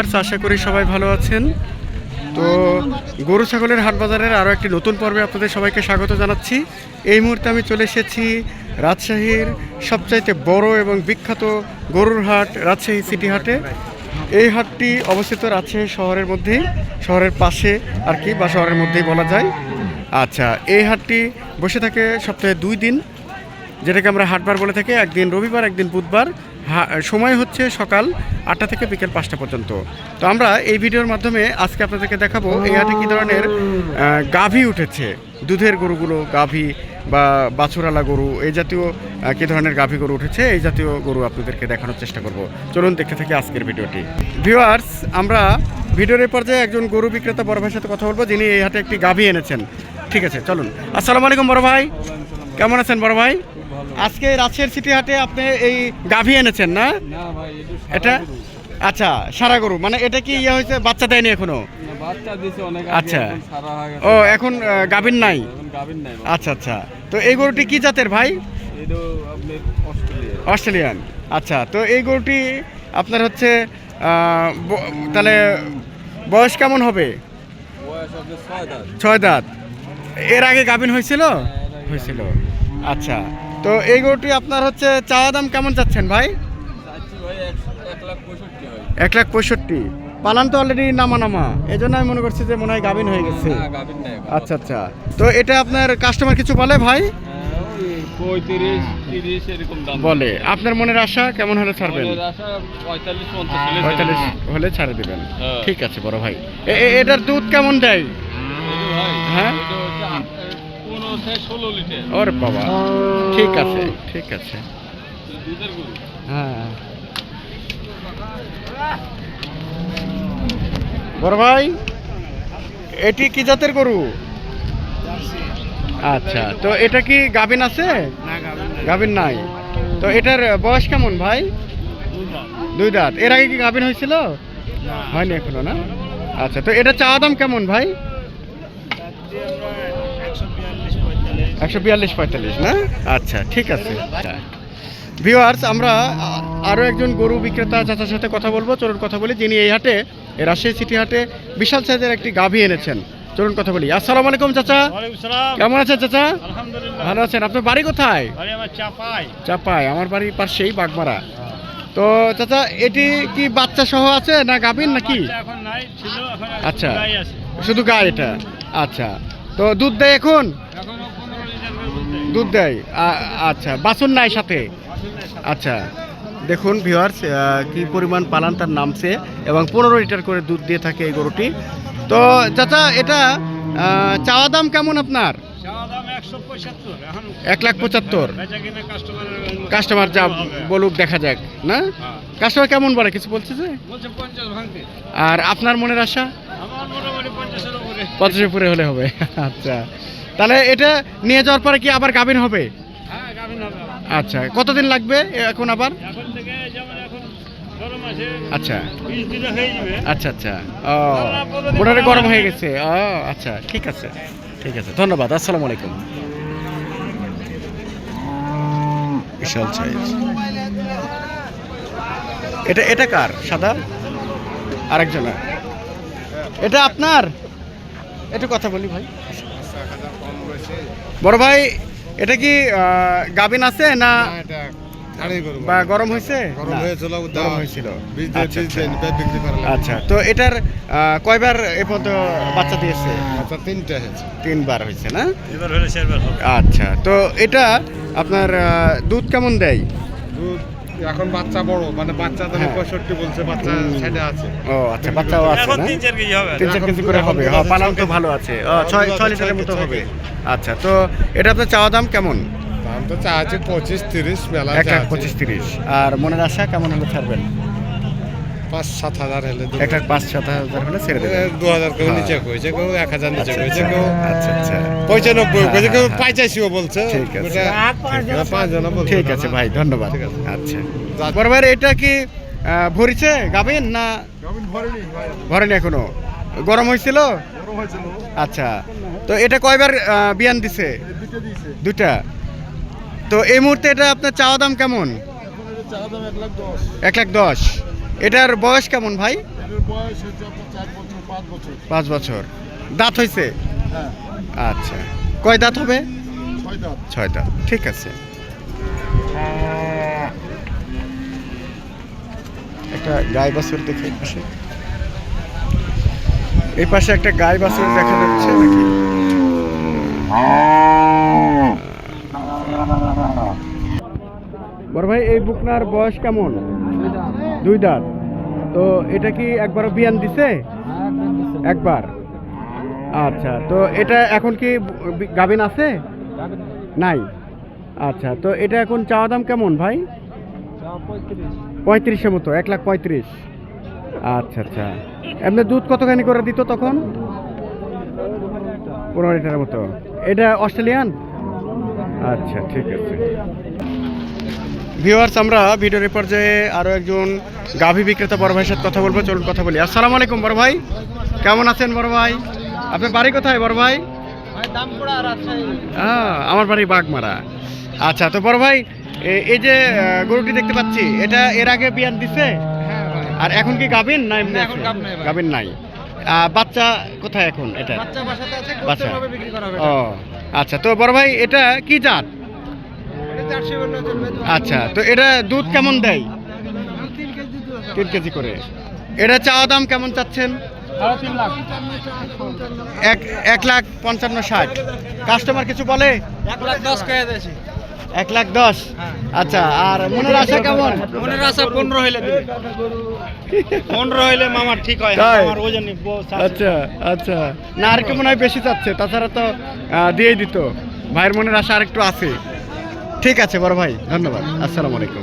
Viewers, আশা করি সবাই ভালো আছেন। তো গরু ছাগলের হাট বাজারের আরও একটি নতুন পর্বে আপনাদের সবাইকে স্বাগত জানাচ্ছি। এই মুহূর্তে আমি চলে এসেছি রাজশাহীর সবচাইতে বড় এবং বিখ্যাত গরুর হাট, রাজশাহী সিটি হাটে। এই হাটটি অবস্থিত রাজশাহী শহরের মধ্যেই শহরের পাশে আর কি, বা শহরের মধ্যেই বলা যায়। আচ্ছা এই হাটটি বসে থাকে সপ্তাহে দুই দিন, যেটাকে আমরা হাটবার বলে থাকি। একদিন রবিবার, একদিন বুধবার। সময় হচ্ছে সকাল আটটা থেকে বিকেল পাঁচটা পর্যন্ত। তো আমরা এই ভিডিওর মাধ্যমে আজকে আপনাদেরকে দেখাবো এই কী ধরনের গাভী উঠেছে। দুধের গরুগুলো, গাভী বা বাছুরালা গরু, এই জাতীয় কী ধরনের গাভী গরু উঠেছে, এই জাতীয় গরু আপনাদেরকে দেখানোর চেষ্টা করব। চলুন দেখতে থাকি আজকের ভিডিওটি। ভিউয়ার্স, আমরা ভিডিওর এই পর্যায়ে একজন গরু বিক্রেতা বড় ভাইয়ের সাথে কথা বলব, যিনি এই হাটে একটি গাভী এনেছেন। ঠিক আছে, চলুন। আসসালামু আলাইকুম বড় ভাই। কেমন আছেন বড় ভাই? আজকে রাজশাহীর সিটি হাটে আপনি এই গাভী এনেছেন না? এটা আচ্ছা সারা গরু। মানে এটা কি ইয়ে হয়েছে? বাচ্চা দেয়নি এখনও? আচ্ছা। হয়ে ও এখন গাভীর নাই। আচ্ছা আচ্ছা। তো এই গরুটি কি জাতের ভাই? অস্ট্রেলিয়ান। আচ্ছা তো এই গরুটি আপনার হচ্ছে তাহলে বয়স কেমন হবে? ছয় দাঁত। ছয় দাঁত। এর আগে গাভিন হয়েছিল? হয়েছিল। আচ্ছা তো এই গরুটি আপনার হচ্ছে চাওয়া দাম কেমন চাচ্ছেন ভাই? এক লাখ পঁয়ষট্টি পালান তো অলরেডি নামা নামা এই জন্য আমি মনে করছি যে মনে হয় গাভিন হয়ে গেছে। আচ্ছা আচ্ছা। তো এটা আপনার কাস্টমার কিছু বলে ভাই? হ্যাঁ, বলে। আপনার মনের আশা কেমন হলে ছাড়বেন? পঁয়তাল্লিশ হলে ছেড়ে। দিবেন। হ্যাঁ। ঠিক আছে বড় ভাই। এটার দুধ কেমন দেয়? হ্যাঁ? ওর বাবা। ঠিক আছে ঠিক আছে। হ্যাঁ। বড় ভাই এটি কি জাতের গরু? আচ্ছা তো এটা কি গাভিন আছে? গাভিন নাই। তো এটার বয়স কেমন ভাই? দুই দাঁত। এর আগে কি গাভিন হয়েছিল? হয়নি এখনও না? আচ্ছা তো এটা চাওয়া দাম কেমন ভাই? একশো বিয়াল্লিশ পঁয়তাল্লিশ না? আচ্ছা ঠিক আছে। ভিওয়ার্স আমরা আরও একজন গরু বিক্রেতা চাচার সাথে কথা বলব। চলুন কথা বলি যিনি এই হাটে এই রাজশাহী সিটি হাটে বিশাল সাইজের একটি গাভী এনেছেন। চলুন কথা বলি। আসসালামু আলাইকুম চাচা। কেমন আছেন চাচা? ভালো আছেন। আপনার বাড়ি কোথায়? বাড়ি আমার চাপাই। চাপাই। আমার বাড়ির পাশেই বাগমারা। তো চাচা এটি কি বাচ্চা সহ আছে না গাভীর নাকি? বাচ্চা এখন নাই ছিল এখন আচ্ছা। শুধু গায়ে এটা। আচ্ছা। তো দুধ দেয় এখন দুধ দেয়। আচ্ছা বাছুর নাই সাথে? আচ্ছা দেখুন ভিওয়ার্স কি পরিমাণ পালান তার নামছে এবং পনেরো লিটার করে দুধ দিয়ে থাকে এই গরুটি। তো চাচা এটা চাওয়া দাম কেমন আপনার? এক লাখ পঁচাত্তর। কাস্টমার যা বলুক দেখা যাক না? হ্যাঁ। কাস্টমার কেমন বলে কিছু বলছে যে? আর আপনার মনের আশা? পঞ্চাশের উপরে হলে হবে আচ্ছা। তাহলে এটা নিয়ে যাওয়ার পরে কি আবার গাভিন হবে? হ্যাঁ আচ্ছা কতদিন লাগবে এখন আবার? আচ্ছা। আচ্ছা আচ্ছা। ও মোটামুটি গরম হয়ে গেছে। ও আচ্ছা ঠিক আছে ঠিক আছে। ধন্যবাদ আসসালামু আলাইকুম। বিশাল সাইজ এটা এটা কার? সাদা? আরেকজনের। এটা আপনার? একটু কথা বলি ভাই। বড় ভাই এটা কি গাবিন আছে না বা গরম হয়েছে? গরম হয়েছিল, আচ্ছা, আচ্ছা। আচ্ছা তো এটার কয়বার এ পর্যন্ত বাচ্চা দিয়েছে? আচ্ছা তিনটে হয়েছে। তিনবার হয়েছে না? এবার হলে সেরবার হবে। আচ্ছা তো এটা আপনার দুধ কেমন দেয়? দুধ এখন বাচ্চা বড় মানে বাচ্চা হ্যাঁ। পঁয়ষট্টি বলছে বাচ্চা ছেলে আছে। ও আচ্ছা বাচ্চাও আছে এখন তিন চার কেজি হবে। তিন চার কেজি করে হবে। হ্যাঁ তো ভালো আছে। ছয় ছয় লিটারের মতো হবে। আচ্ছা তো এটা আপনার চাওয়া দাম কেমন? দাম তো চা আছে পঁচিশ তিরিশ মেলা এক লাখ পঁচিশ তিরিশ। আর মনের আশা কেমন হলে ছাড়বেন? পাঁচ সাত হাজার হলে দেবো। এক লাখ পাঁচ সাত হাজার হলে ছেড়ে এ, দেবেন দু হাজার কেউ হ্যাঁ। নিচে কইছে কেউ এক হাজার নিচে আচ্ছা, কইছে আচ্ছা, কেউ আচ্ছা আচ্ছা। পঁচানব্বই হ্যাঁ, কইছে কেউ হ্যাঁ, পঁচাশিও বলছে। ঠিক আছে। ওটা- হ্যাঁ, পাঁচ জন বলছে ঠিক আছে ভাই ধন্যবাদ। আচ্ছা। বরাবর এটা কি ভরিছে গাবেন না? ভরেনি এখনও। গরম হয়েছিল? আচ্ছা। তো এটা কয়বার বিয়ান দিছে? দুটা তো এই মুহূর্তে এটা আপনার চাওয়া দাম কেমন? এক লাখ দশ। এটার বয়স কেমন ভাই? পাঁচ বছর। দাঁত হয়েছে হ্যাঁ। আচ্ছা। কয় দাঁত হবে? ছয় দাঁত। ঠিক আছে। একটা গাই বাছুর দেখে এই পাশে। এই পাশে একটা গাই বাছুর দেখা যাচ্ছে নাকি? বড় ভাই এই বুকনার বয়স কেমন? দুই দাঁত। তো এটা কি একবারও বিয়ান দিছে? একবার। আচ্ছা তো এটা এখন কি গাভিন আছে? নাই। আচ্ছা তো এটা এখন চাওয়া দাম কেমন ভাই? পঁয়ত্রিশের মতো, এক লাখ পঁয়ত্রিশ। আচ্ছা আচ্ছা। এমনি দুধ কতখানি করে দিত তখন? পনেরো লিটারের মতো। এটা অস্ট্রেলিয়ান? আচ্ছা ঠিক আছে। ভিউয়ার্স আমরা ভিডিওর পর্যায়ে আরও একজন গাভী বিক্রেতা বড় ভাইয়ের সাথে কথা বলব চলুন কথা বলি। আসসালামু আলাইকুম বড় ভাই। কেমন আছেন বড় ভাই? আপনার বাড়ি কোথায় বড় ভাই? আহ, আমার বাড়ি বাগমারা। আচ্ছা তো বড় ভাই এই যে গরুটি দেখতে পাচ্ছি এটা এর আগে বিয়ান দিছে? আর এখন কি গাবিন না এমনি? গাবিন নাই বাচ্চা কোথায় এখন এটা? বাচ্চা ও আচ্ছা তো বড় ভাই এটা কি জাত? আচ্ছা তো এটা দুধ কেমন দেয়? তিন কেজি করে। এটা চাওয়া দাম কেমন চাচ্ছেন? এক এক লাখ পঞ্চান্ন ষাট। কাস্টমার কিছু বলে? এক লাখ দশ আচ্ছা আর মনের আশা কেমন? মনের আশা পনেরো হইলে পনেরো হইলে মামার ঠিক হয় আমার ওজন আচ্ছা আচ্ছা। না আর একটু মনে হয় বেশি চাচ্ছে? তাছাড়া তো দিয়েই দিত। ভাইয়ের মনের আশা আর একটু আছে। ঠিক আছে বড় ভাই ধন্যবাদ। আসসালামু আলাইকুম।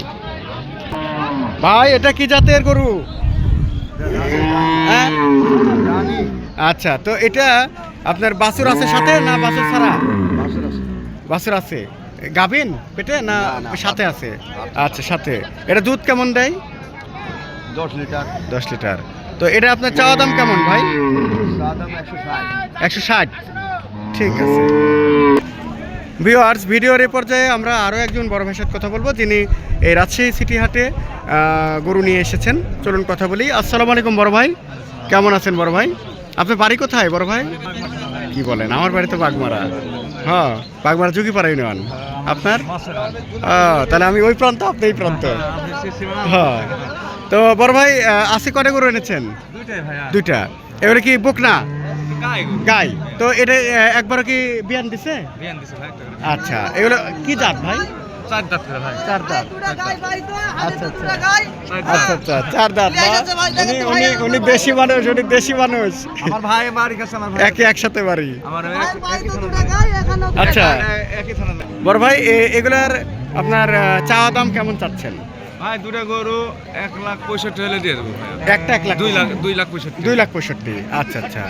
ভাই এটা কি জাতের গরু? হ্যাঁ? আচ্ছা তো এটা আপনার বাসুর আছে সাথে না বাসুর ছাড়া? বাসুর আছে। গাভিন পেটে না সাথে আছে? আচ্ছা সাথে। এটা দুধ কেমন দেয়? দশ লিটার। দশ লিটার। তো এটা আপনার চাওয়া দাম কেমন ভাই? একশো ষাট। ঠিক আছে। ভিওয়ার্স ভিডিওর এই পর্যায়ে আমরা আরও একজন বড় সাথে কথা বলব। যিনি এই রাজশাহী সিটি হাটে গরু নিয়ে এসেছেন। চলুন কথা বলি। আসসালামু আলাইকুম বড় ভাই। কেমন আছেন বড় ভাই? আপনার বাড়ি কোথায় বড় ভাই? কি বলেন আমার বাড়ি তো বাগমারা। হ্যাঁ বাগমারা ঝুঁকিপাড়া ইউনিয়ন আপনার? আহ, তাহলে আমি ওই প্রান্ত আপনি এই প্রান্ত। হ্যাঁ। তো বড় ভাই আজকে কটা গরু এনেছেন? দুইটা। এবারে কি বুক না? গাই তো এটা আহ, একবারও কি বিয়ান দিছে? আচ্ছা এগুলো কি জাত ভাই? চার দাঁত আচ্ছা আচ্ছা। আচ্ছা আচ্ছা চার দাঁত উনি উনি উনি দেশি মানুষ উনি দেশি মানুষ। আমার ভাই বাড়ি কাছে আমার একই একসাথে বাড়ি। আমার আচ্ছা। বড়। ভাই এগুলার আপনার চাওয়া দাম কেমন চাচ্ছেন? ভাই দুটা গরু এক লাখ পঁয়ষট্টি হলে দিয়ে দেবো একটা এক লাখ দুই লাখ দুই লাখ পঁয়ষট্টি। দুই লাখ পঁয়ষট্টি আচ্ছা আচ্ছা।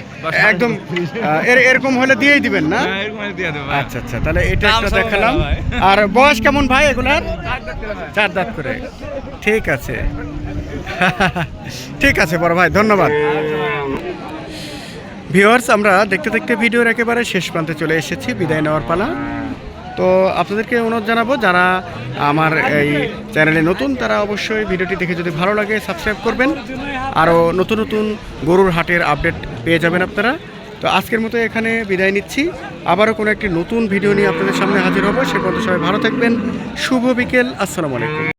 একদম এর- এরকম হলে দিয়েই দিবেন না? হ্যাঁ, এরকম হলে দিয়ে দেবো আচ্ছা আচ্ছা তাহলে এটা একটা দেখালাম। আর বয়স কেমন ভাই এগুলার? চার দাঁত করে। ঠিক আছে। ঠিক আছে বড় ভাই ধন্যবাদ। ভিউয়ার্স আমরা দেখতে দেখতে ভিডিওর একেবারে শেষ প্রান্তে চলে এসেছি। বিদায় নেওয়ার পালা। তো আপনাদেরকে অনুরোধ জানাব, যারা আমার এই চ্যানেলে নতুন, তারা অবশ্যই ভিডিওটি দেখে যদি ভালো লাগে সাবস্ক্রাইব করবেন। আরও নতুন নতুন গরুর হাটের আপডেট পেয়ে যাবেন আপনারা। তো আজকের মতো এখানে বিদায় নিচ্ছি। আবারও কোনো একটি নতুন ভিডিও নিয়ে আপনাদের সামনে হাজির হব। সে পর্যন্ত সবাই ভালো থাকবেন। শুভ বিকেল। আসসালামু আলাইকুম।